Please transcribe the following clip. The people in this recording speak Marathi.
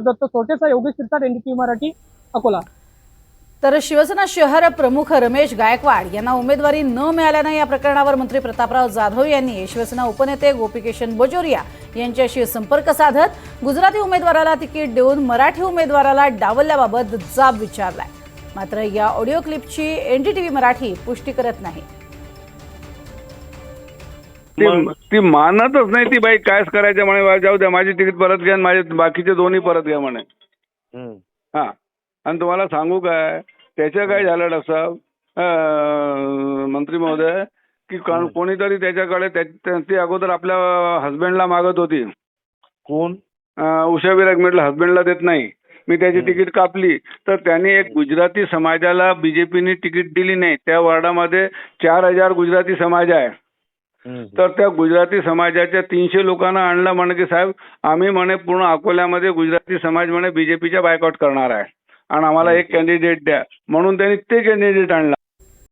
दत्त सोटेचा योगेश शिरसाट एनडीटी मराठी अकोला. तर शिवसेना शहर प्रमुख रमेश गायकवाड यांना उमेदवारी न मिळाल्यानं या प्रकरणावर मंत्री प्रतापराव जाधव यांनी शिवसेना उपनेते गोपीकिशन बजोरिया यांच्याशी संपर्क साधत गुजराती उमेदवाराला तिकीट देऊन मराठी उमेदवाराला डावलल्याबाबत जाब विचारलाय. मात्र या ऑडिओ क्लिपची एनडीटीव्ही मराठी पुष्टी करत नाही. ती ती मानतच नाही ती बाई कायच करायचं म्हणे जाऊ द्या माझी तिकीट परत घ्या आणि माझे बाकीचे दोन्ही परत घ्या म्हणे. हा. आणि तुम्हाला सांगू काय त्याचं काय झालं डॉक्टर मंत्री महोदय की कोणीतरी त्याच्याकडे त्या- त्या- ती अगोदर आपल्या हस्बंडला मागत होती. कोण? उषा विराग म्हटलं हस्बंडला देत नाही. मी त्याची तिकीट कापली. तर त्यांनी एक गुजराती समाजाला बीजेपीने तिकीट दिली नाही. त्या वॉर्डामध्ये चार हजार गुजराती समाज आहे. तर त्या गुजराती समाजाच्या तीनशे लोकांना आणलं म्हणे की साहेब आम्ही म्हणे पूर्ण अकोल्यामध्ये गुजराती समाज म्हणे बीजेपीच्या बायकॉट करणार आहे. आणि आम्हाला एक कॅन्डिडेट द्या. म्हणून त्यांनी ते कॅन्डिडेट आणला.